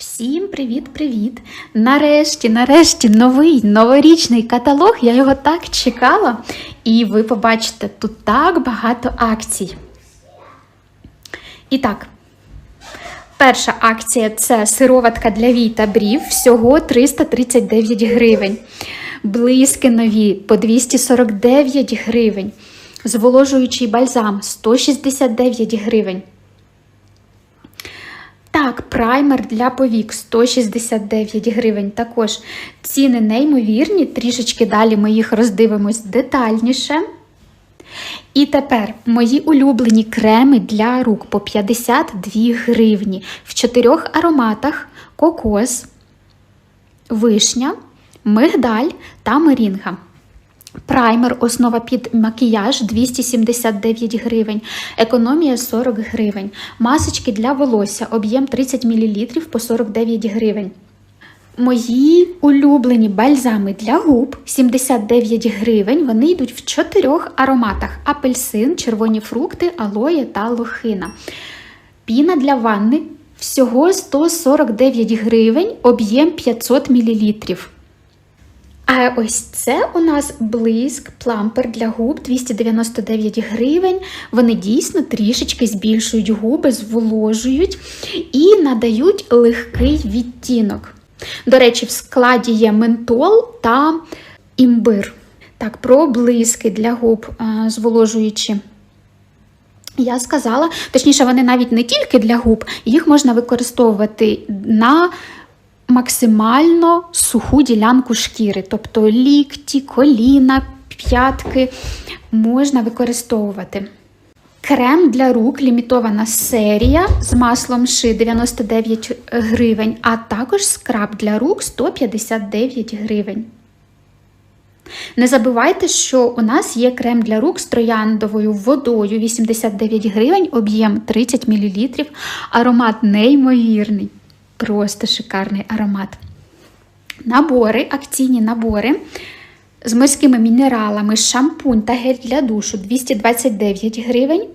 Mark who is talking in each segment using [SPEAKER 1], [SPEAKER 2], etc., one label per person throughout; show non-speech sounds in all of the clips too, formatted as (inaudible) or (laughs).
[SPEAKER 1] Всім привіт-привіт! Нарешті, нарешті, новий новорічний каталог. Я його так чекала. І ви побачите, тут так багато акцій. І так, перша акція це сироватка для вій та брів, всього 339 гривень. Блиски нові по 249 гривень. Зволожуючий бальзам 169 гривень. Так, праймер для повік 169 гривень. Також ціни неймовірні, трішечки далі ми їх роздивимось детальніше. І тепер мої улюблені креми для рук по 52 гривні в чотирьох ароматах: кокос, вишня, мигдаль та мерінга. Праймер, основа під макіяж 279 гривень, економія 40 гривень. Масочки для волосся, об'єм 30 мл по 49 гривень. Мої улюблені бальзами для губ 79 гривень. Вони йдуть в чотирьох ароматах: апельсин, червоні фрукти, алоє та лохина. Піна для ванни всього 149 гривень, об'єм 500 мл. А ось це у нас блиск плампер для губ 299 гривень. Вони дійсно трішечки збільшують губи, зволожують і надають легкий відтінок. До речі, в складі є ментол та імбир. Так, про блиски для губ а, зволожуючі. Я сказала, точніше, вони навіть не тільки для губ, їх можна використовувати на максимально суху ділянку шкіри, тобто лікті, коліна, п'ятки можна використовувати. Крем для рук лімітована серія з маслом ши 99 гривень, а також скраб для рук 159 гривень. Не забувайте, що у нас є крем для рук з трояндовою водою 89 гривень, об'єм 30 мл, аромат неймовірний. Просто шикарний аромат. Набори, акційні набори з морськими мінералами, шампунь та гель для душу 229 гривень.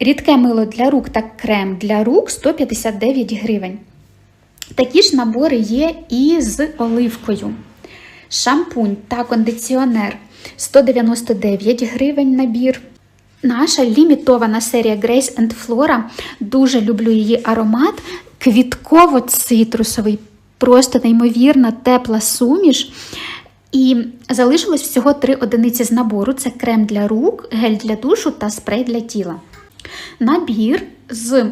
[SPEAKER 1] Рідке мило для рук та крем для рук 159 гривень. Такі ж набори є і з оливкою. Шампунь та кондиціонер 199 гривень набір. Наша лімітована серія Grace and Flora. Дуже люблю її аромат. Квітково-цитрусовий, просто неймовірна, тепла суміш. І залишилось всього три одиниці з набору: це крем для рук, гель для душу та спрей для тіла. Набір з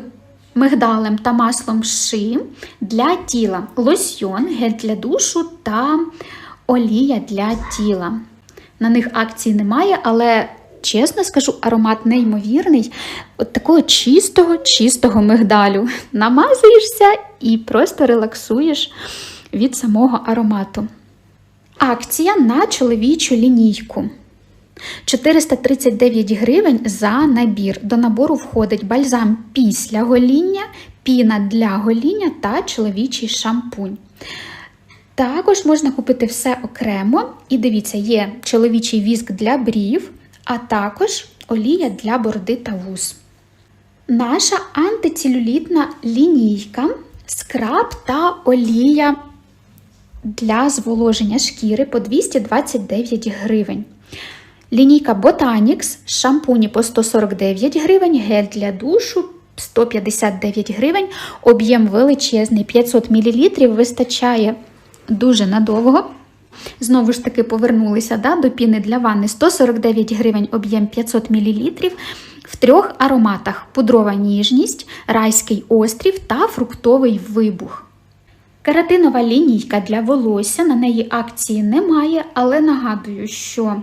[SPEAKER 1] мигдалем та маслом ши для тіла, лосьйон, гель для душу та олія для тіла. На них акції немає, але чесно скажу, аромат неймовірний. От такого чистого, чистого мигдалю. Намазуєшся і просто релаксуєш від самого аромату. Акція на чоловічу лінійку. 439 гривень за набір. До набору входить бальзам після гоління, піна для гоління та чоловічий шампунь. Також можна купити все окремо. І дивіться, є чоловічий віск для брів, а також олія для бороди та вуз. Наша антицелюлітна лінійка, скраб та олія для зволоження шкіри по 229 гривень. Лінійка Botanix, шампуні по 149 гривень, гель для душу 159 гривень, об'єм величезний 500 мл вистачає дуже надовго. Знову ж таки, повернулися да, до піни для ванни 149 гривень, об'єм 500 мл. В трьох ароматах: пудрова ніжність, райський острів та фруктовий вибух. Кератинова лінійка для волосся, на неї акції немає, але нагадую, що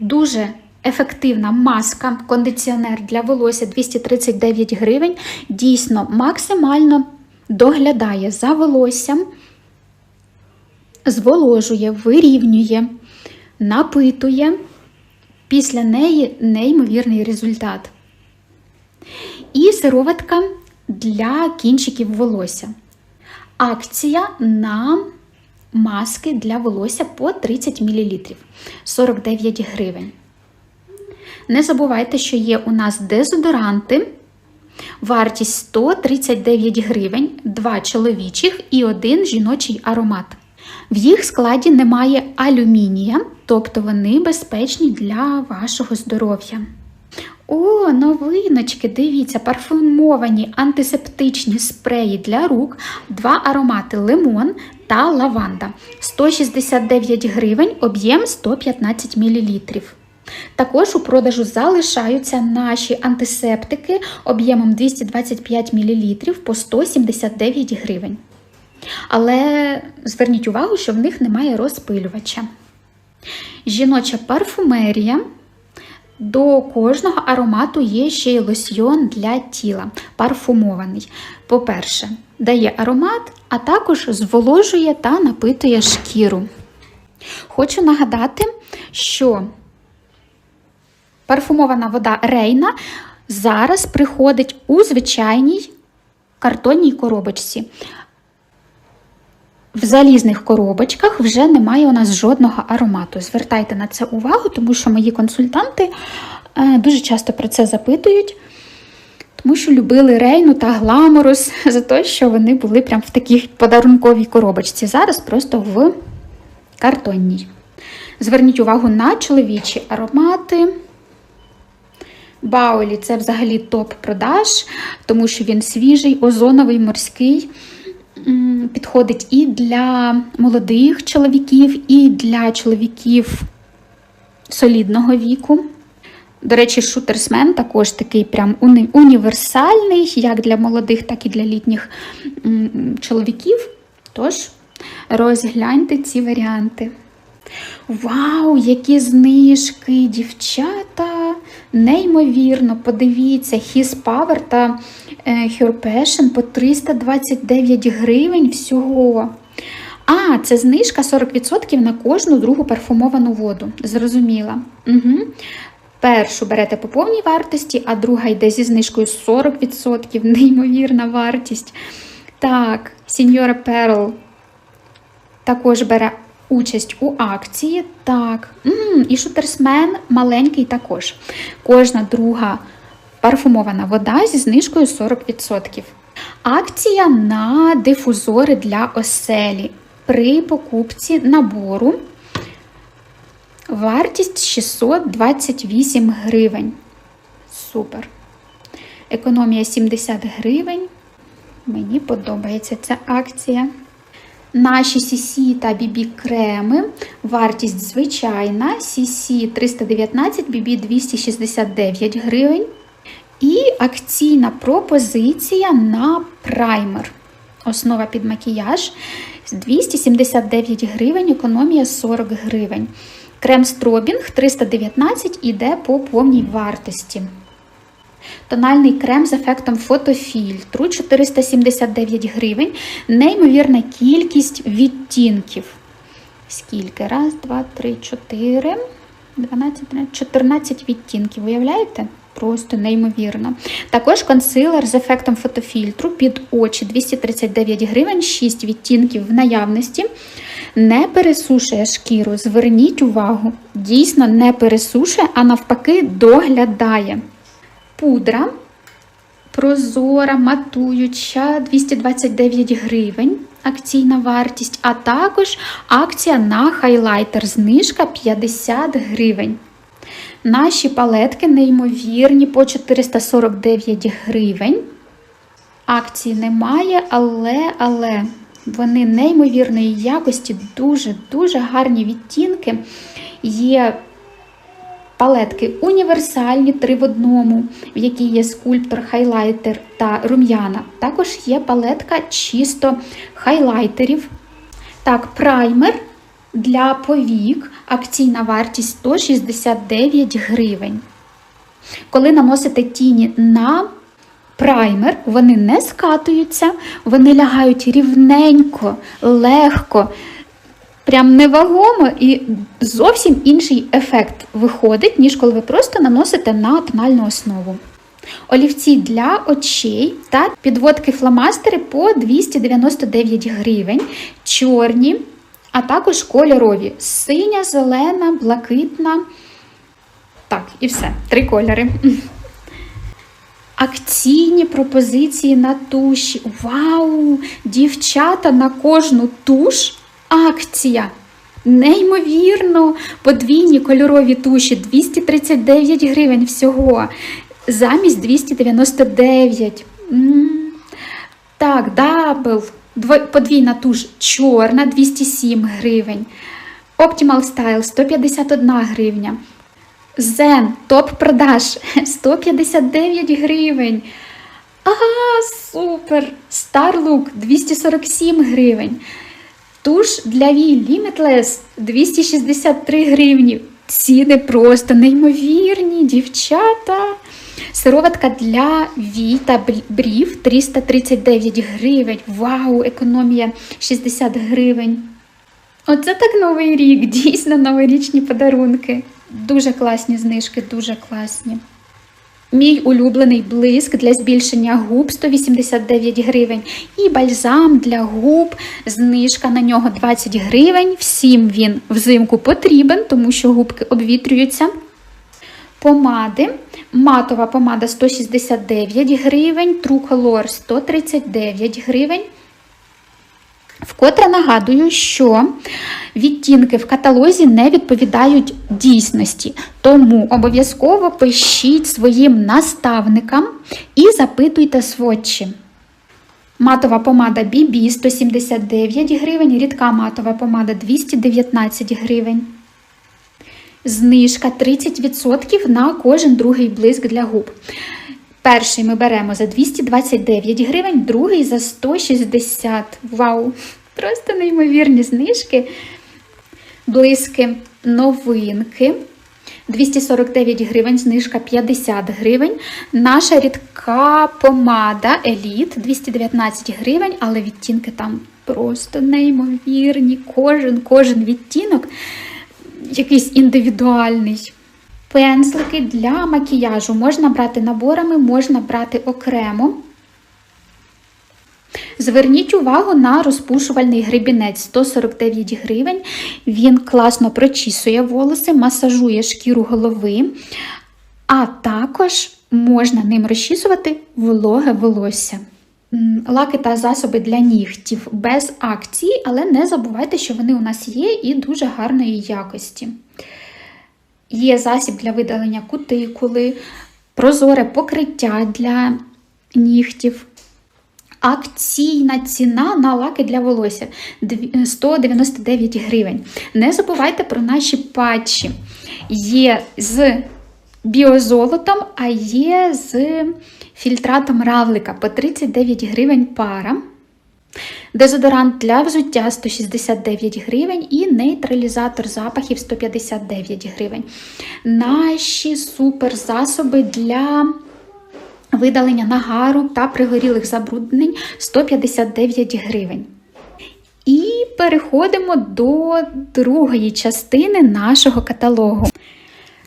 [SPEAKER 1] дуже ефективна маска, кондиціонер для волосся 239 гривень, дійсно максимально доглядає за волоссям, зволожує, вирівнює, напитує. Після неї неймовірний результат. І сироватка для кінчиків волосся. Акція на маски для волосся по 30 мл 49 гривень. Не забувайте, що є у нас дезодоранти Вартість 139 гривень, два чоловічих і один жіночий аромат. В їх складі немає алюмінія, тобто вони безпечні для вашого здоров'я. О, новиночки, дивіться, парфумовані антисептичні спреї для рук, два аромати лимон та лаванда. 169 гривень, об'єм 115 мл. Також у продажу залишаються наші антисептики об'ємом 225 мл по 179 гривень. Але зверніть увагу, що в них немає розпилювача. Жіноча парфумерія. До кожного аромату є ще й лосьйон для тіла, парфумований. По-перше, дає аромат, а також зволожує та напитує шкіру. Хочу нагадати, що парфумована вода Рейна зараз приходить у звичайній картонній коробочці. В залізних коробочках вже немає у нас жодного аромату. Звертайте на це увагу, тому що мої консультанти е, дуже часто про це запитують, тому що любили Рейну та Гламорус (laughs) за те, що вони були прям в такій подарунковій коробочці. Зараз просто в картонній. Зверніть увагу на чоловічі аромати. Баулі це взагалі топ-продаж, тому що він свіжий, озоновий, морський. Підходить і для молодих чоловіків, і для чоловіків солідного віку. До речі, шутерсмен також такий прям уні- універсальний, як для молодих, так і для літніх чоловіків. Тож, розгляньте ці варіанти. Вау, які знижки, дівчата! Неймовірно, подивіться, His Power та е, Her Passion по 329 гривень всього. А, це знижка 40% на кожну другу парфумовану воду. Зрозуміла. Угу. Першу берете по повній вартості, а друга йде зі знижкою 40%. Неймовірна вартість. Так, Сіньора Перл також бере участь у акції. Так, м і шутерсмен маленький також. Кожна друга парфумована вода зі знижкою 40%. Акція на дифузори для оселі при покупці набору. Вартість 628 гривень. Супер. Економія 70 гривень. Мені подобається ця акція. Наші CC та BB креми. Вартість звичайна. CC 319, BB 269 гривень. І акційна пропозиція на праймер. Основа під макіяж 279 гривень, економія 40 гривень. Крем Стробінг 319 іде по повній вартості. Тональний крем з ефектом фотофільтру 479 гривень. Неймовірна кількість відтінків. Скільки? Раз, два, три, чотири, 12, 13, 14 відтінків. Уявляєте? Просто неймовірно. Також консилер з ефектом фотофільтру під очі 239 гривень, 6 відтінків в наявності. Не пересушує шкіру. Зверніть увагу, дійсно не пересушує, а навпаки, доглядає. Пудра прозора, матуюча 229 гривень. Акційна вартість, а також акція на хайлайтер. Знижка 50 гривень. Наші палетки неймовірні по 449 гривень. Акції немає, але, але вони неймовірної якості, дуже-дуже гарні відтінки. Є палетки універсальні, три в одному, в якій є скульптор, хайлайтер та рум'яна. Також є палетка чисто хайлайтерів. Так, праймер для повік, акційна вартість 169 гривень. Коли наносите тіні на праймер, вони не скатуються, вони лягають рівненько, легко, прям невагомо і зовсім інший ефект виходить, ніж коли ви просто наносите на тональну основу. Олівці для очей та підводки фломастери по 299 гривень, чорні, а також кольорові: синя, зелена, блакитна. Так, і все. Три кольори. Акційні пропозиції на туші. Вау! Дівчата на кожну туш акція. Неймовірно, подвійні кольорові туші 239 гривень всього. Замість 299. М. Так, дабл. Подвійна туш чорна 207 гривень. Optimal Style 151 гривня. Zen топ продаж 159 гривень. Ага, супер! Starlook 247 гривень. Туш для Вій Limitless 263 гривні. Ціни просто неймовірні, дівчата. Сироватка для Вій та брів 339 гривень. Вау, економія 60 гривень. Оце так новий рік, (laughs) дійсно новорічні подарунки. Дуже класні знижки, дуже класні. Мій улюблений блиск для збільшення губ 189 гривень. І бальзам для губ, знижка на нього 20 гривень. Всім він взимку потрібен, тому що губки обвітрюються. Помади. Матова помада 169 гривень, True Color 139 гривень. Вкотре нагадую, що відтінки в каталозі не відповідають дійсності, тому обов'язково пишіть своїм наставникам і запитуйте сводчі. Матова помада BB 179 гривень, рідка матова помада 219 гривень. Знижка 30% на кожен другий блиск для губ. Перший ми беремо за 229 гривень, другий за 160. Вау! Просто неймовірні знижки. Блиски новинки. 249 гривень, знижка 50 гривень. Наша рідка помада Elite 219 гривень, але відтінки там просто неймовірні. Кожен, кожен відтінок якийсь індивідуальний. Пензлики для макіяжу можна брати наборами, можна брати окремо. Зверніть увагу на розпушувальний гребінець 149 гривень. Він класно прочісує волоси, масажує шкіру голови, а також можна ним розчісувати вологе волосся. Лаки та засоби для нігтів без акції, але не забувайте, що вони у нас є і дуже гарної якості. Є засіб для видалення кутикули, прозоре покриття для нігтів. Акційна ціна на лаки для волосся 199 гривень. Не забувайте про наші патчі. Є з біозолотом, а є з фільтратом равлика по 39 гривень пара. Дезодорант для взуття 169 гривень і нейтралізатор запахів 159 гривень. Наші суперзасоби для видалення нагару та пригорілих забруднень 159 гривень. І переходимо до другої частини нашого каталогу.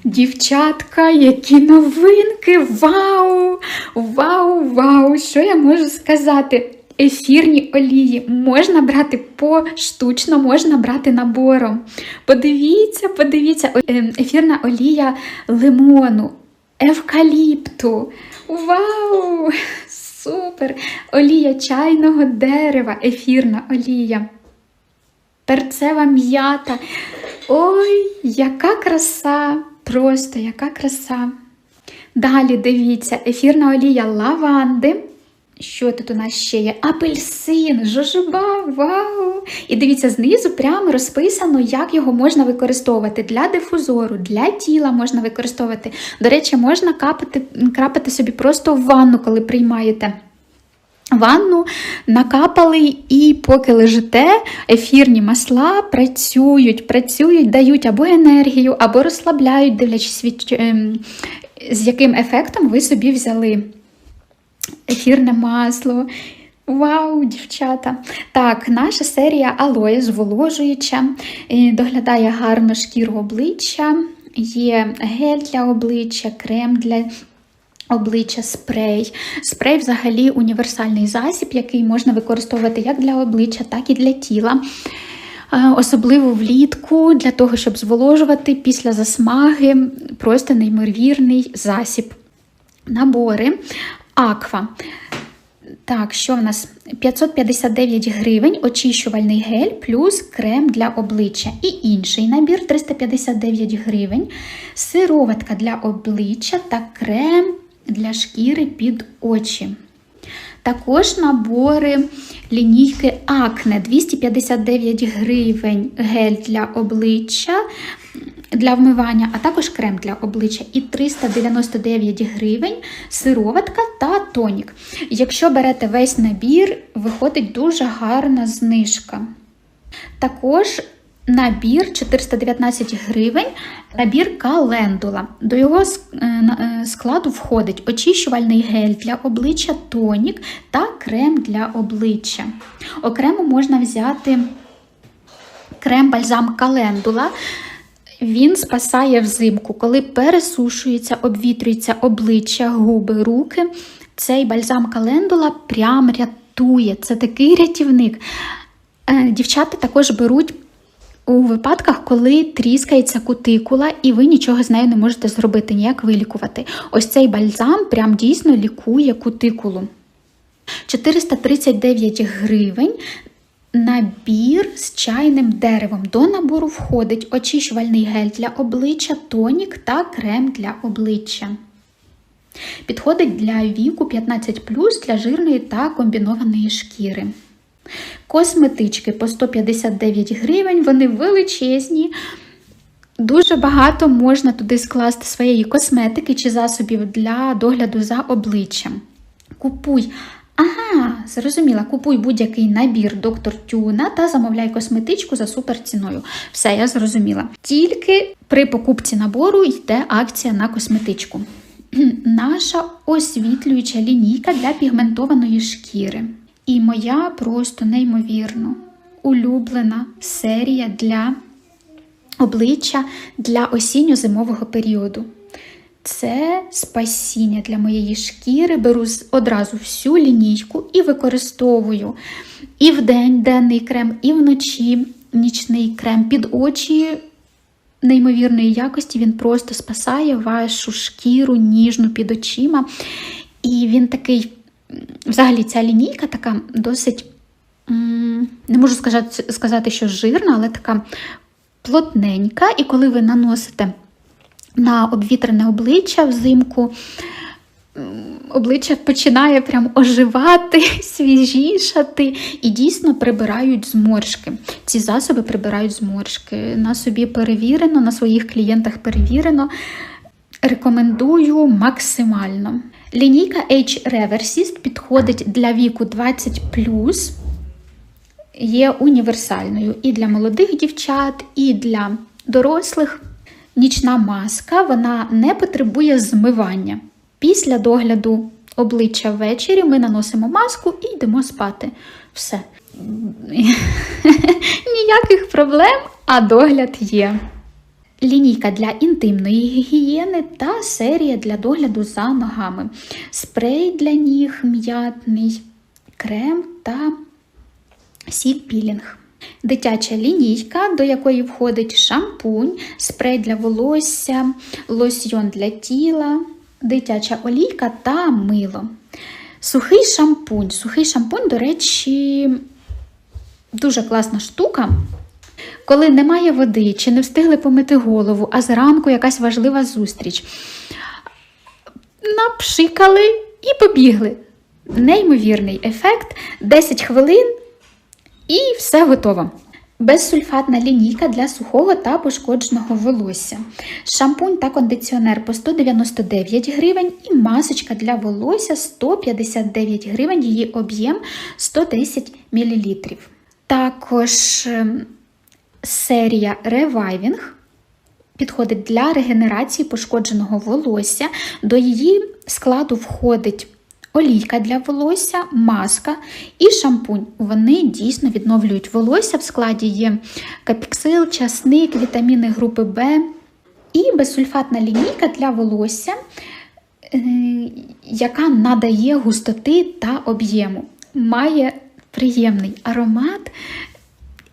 [SPEAKER 1] Дівчатка, які новинки! Вау! Вау, вау! Що я можу сказати? Ефірні олії можна брати поштучно, можна брати набором. Подивіться, подивіться, ем, ефірна олія лимону, евкаліпту. Вау! Супер! Олія чайного дерева, ефірна олія. Перцева м'ята. Ой, яка краса! Просто яка краса. Далі дивіться, ефірна олія лаванди. Що тут у нас ще є? Апельсин, жожоба, вау! І дивіться, знизу прямо розписано, як його можна використовувати для дифузору, для тіла можна використовувати. До речі, можна капати, крапати собі просто в ванну, коли приймаєте. Ванну накапали, і поки лежите, ефірні масла працюють, працюють, дають або енергію, або розслабляють, дивлячись, від, ем, з яким ефектом ви собі взяли ефірне масло. Вау, дівчата! Так, наша серія алоє зволожуюча, доглядає гарно шкіру обличчя, є гель для обличчя, крем для обличчя, спрей. Спрей взагалі універсальний засіб, який можна використовувати як для обличчя, так і для тіла. Особливо влітку, для того, щоб зволожувати після засмаги, просто неймовірний засіб. Набори Аква. Так, що в нас? 559 гривень, очищувальний гель плюс крем для обличчя. І інший набір 359 гривень, сироватка для обличчя та крем для шкіри під очі. Також набори лінійки Акне 259 гривень гель для обличчя для вмивання, а також крем для обличчя і 399 гривень сироватка та тонік. Якщо берете весь набір, виходить дуже гарна знижка. Також набір 419 гривень, набір календула. До його складу входить очищувальний гель для обличчя, тонік та крем для обличчя. Окремо можна взяти крем-бальзам календула. Він спасає взимку, коли пересушується, обвітрюється обличчя, губи, руки. Цей бальзам календула прям рятує. Це такий рятівник. Е, дівчата також беруть у випадках, коли тріскається кутикула, і ви нічого з нею не можете зробити, ніяк вилікувати. Ось цей бальзам прям дійсно лікує кутикулу. 439 гривень. Набір з чайним деревом. До набору входить очищувальний гель для обличчя, тонік та крем для обличчя. Підходить для віку 15 для жирної та комбінованої шкіри. Косметички по 159 гривень, вони величезні. Дуже багато можна туди скласти своєї косметики чи засобів для догляду за обличчям. Купуй. Ага, зрозуміла, купуй будь-який набір доктор Тюна та замовляй косметичку за суперціною. Все, я зрозуміла. Тільки при покупці набору йде акція на косметичку. (clears throat) Наша освітлююча лінійка для пігментованої шкіри. І моя просто неймовірно улюблена серія для обличчя для осінньо-зимового періоду. Це спасіння для моєї шкіри. Беру одразу всю лінійку і використовую і в день денний крем, і вночі нічний крем під очі. Неймовірної якості, він просто спасає вашу шкіру ніжну під очима. І він такий Взагалі, ця лінійка така досить, не можу сказати, що жирна, але така плотненька. І коли ви наносите на обвітрене обличчя взимку, обличчя починає прям оживати, (laughs) свіжішати і дійсно прибирають зморшки. Ці засоби прибирають зморшки. На собі перевірено, на своїх клієнтах перевірено. Рекомендую максимально. Лінійка H Reversist підходить для віку 20, є універсальною і для молодих дівчат, і для дорослих. Нічна маска вона не потребує змивання. Після догляду обличчя ввечері ми наносимо маску і йдемо спати. Все. (laughs) Ніяких проблем, а догляд є лінійка для інтимної гігієни та серія для догляду за ногами, спрей для ніг, м'ятний, крем та сіп-пілінг. Дитяча лінійка, до якої входить шампунь, спрей для волосся, лосьйон для тіла, дитяча олійка та мило. Сухий шампунь. Сухий шампунь, до речі, дуже класна штука. Коли немає води, чи не встигли помити голову, а зранку якась важлива зустріч. Напшикали і побігли. Неймовірний ефект, 10 хвилин і все готово. Безсульфатна лінійка для сухого та пошкодженого волосся. Шампунь та кондиціонер по 199 гривень і масочка для волосся 159 гривень, її об'єм 110 мл. Також ем, серія Reviving підходить для регенерації пошкодженого волосся. До її складу входить олійка для волосся, маска і шампунь. Вони дійсно відновлюють волосся. В складі є капіксил, часник, вітаміни групи В і безсульфатна лінійка для волосся. Е, яка надає густоти та об'єму. Має приємний аромат,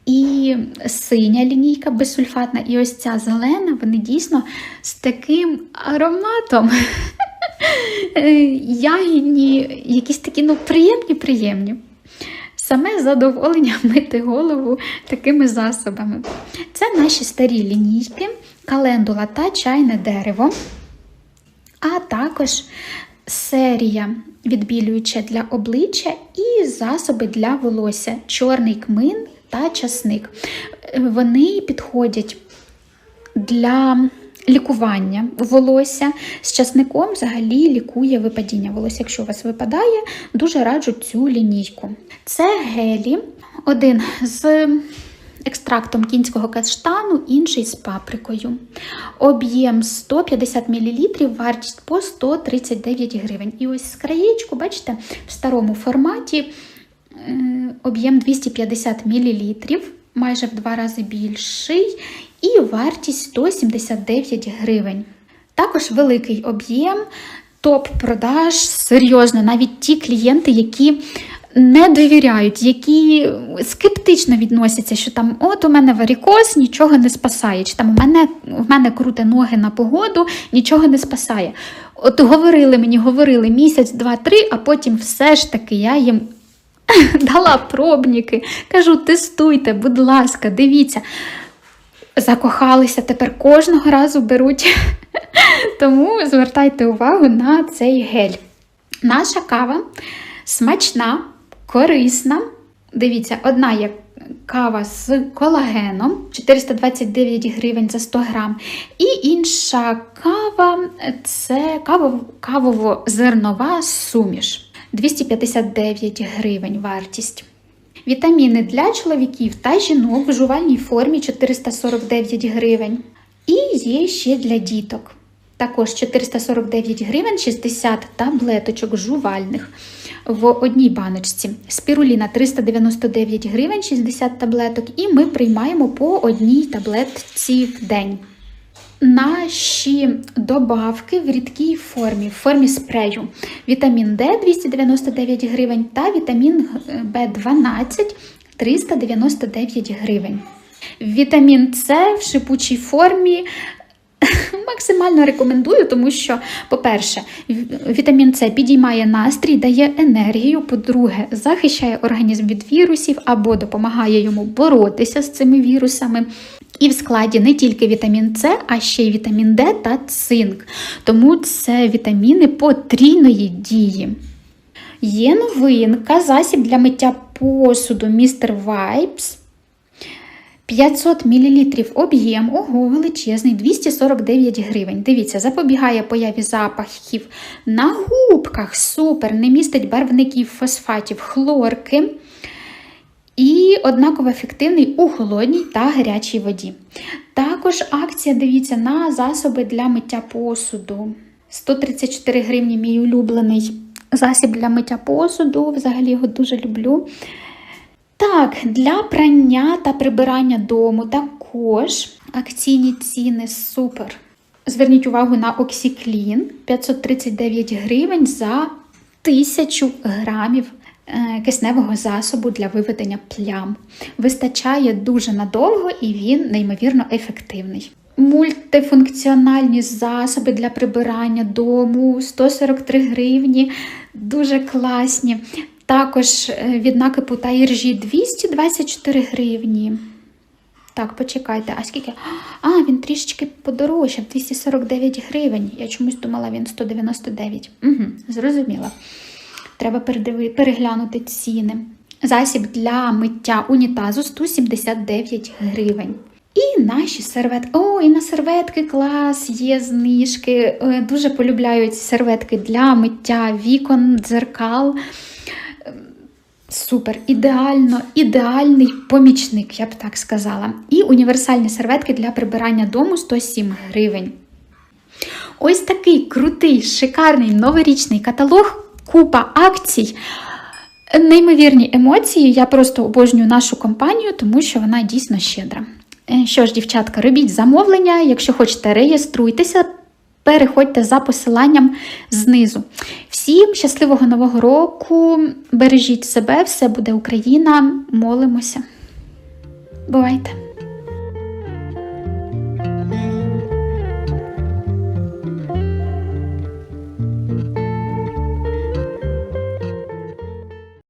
[SPEAKER 1] і синя лінійка безсульфатна, і ось ця зелена, вони дійсно з таким ароматом. (laughs) Ягідні, якісь такі ну, приємні, приємні. Саме задоволення (laughs) мити голову такими засобами. Це наші старі лінійки, календула та чайне дерево, а також серія відбілююча для обличчя і засоби для волосся, чорний кмин та часник. Е, Вони підходять для лікування волосся. З часником взагалі лікує випадіння волосся. Якщо у вас випадає, дуже раджу цю лінійку. Це гелі, один з екстрактом кінського каштану, інший з паприкою. Об'єм 150 мл, вартість по 139 гривень. І ось з краєчку, бачите, в старому форматі об'єм 250 мл, майже в два рази більший, і вартість 179 гривень. Також великий об'єм, топ-продаж, серйозно, навіть ті клієнти, які не довіряють, які скептично відносяться, що там от у мене варікоз, нічого не спасає, чи там у мене, в мене круте ноги на погоду, нічого не спасає. От говорили мені, говорили місяць, два, три, а потім все ж таки я їм (laughs) дала пробники. Кажу, тестуйте, будь ласка, дивіться. Закохалися, тепер кожного разу беруть. (laughs) Тому звертайте увагу на цей гель. Наша кава смачна, корисна. Дивіться, одна є кава з колагеном 429 гривень за 100 грам. І інша кава це кавово-зернова суміш. 259 гривень вартість. Вітаміни для чоловіків та жінок в жувальній формі 449 гривень. І є ще для діток. Також 449 гривень 60 таблеточок жувальних в одній баночці. Спіруліна 399 гривень 60 таблеток, і ми приймаємо по одній таблетці в день. Наші добавки в рідкій формі, в формі спрею. Вітамін Д 299 гривень та вітамін В12 399 гривень. Вітамін С в шипучій формі (laughs) максимально рекомендую, тому що, по-перше, вітамін С підіймає настрій, дає енергію. По-друге, захищає організм від вірусів або допомагає йому боротися з цими вірусами. І в складі не тільки вітамін С, а ще й вітамін Д та цинк. Тому це вітаміни потрійної дії. Є новинка, засіб для миття посуду Mr. Vibes. 500 мл об'єм, ого, величезний, 249 гривень. Дивіться, запобігає появі запахів на губках. Супер, не містить барвників, фосфатів, хлорки. І однаково ефективний у холодній та гарячій воді. Також акція, дивіться, на засоби для миття посуду. 134 гривні мій улюблений засіб для миття посуду. Взагалі його дуже люблю. Так, для прання та прибирання дому також акційні ціни супер. Зверніть увагу на Оксіклін 539 гривень за 1000 грамів кисневого засобу для виведення плям. Вистачає дуже надовго і він неймовірно ефективний. Мультифункціональні засоби для прибирання дому 143 гривні, дуже класні. Також е, від накипу та іржі 224 гривні. Так, почекайте, а скільки? А, він трішечки подорожчав, 249 гривень. Я чомусь думала, він 199. Угу, зрозуміла. Треба переглянути ціни. Засіб для миття унітазу 179 гривень. І наші серветки. О, і на серветки клас, є знижки. Е, Дуже полюбляють серветки для миття вікон, дзеркал. Супер, ідеально, ідеальний помічник, я б так сказала. І універсальні серветки для прибирання дому 107 гривень. Ось такий крутий, шикарний новорічний каталог, купа акцій. Неймовірні емоції. Я просто обожнюю нашу компанію, тому що вона дійсно щедра. Е, Що ж, дівчатка, робіть замовлення. Якщо хочете, реєструйтеся, переходьте за посиланням знизу. Всім щасливого нового року! Бережіть себе, все буде Україна. Молимося. Бувайте!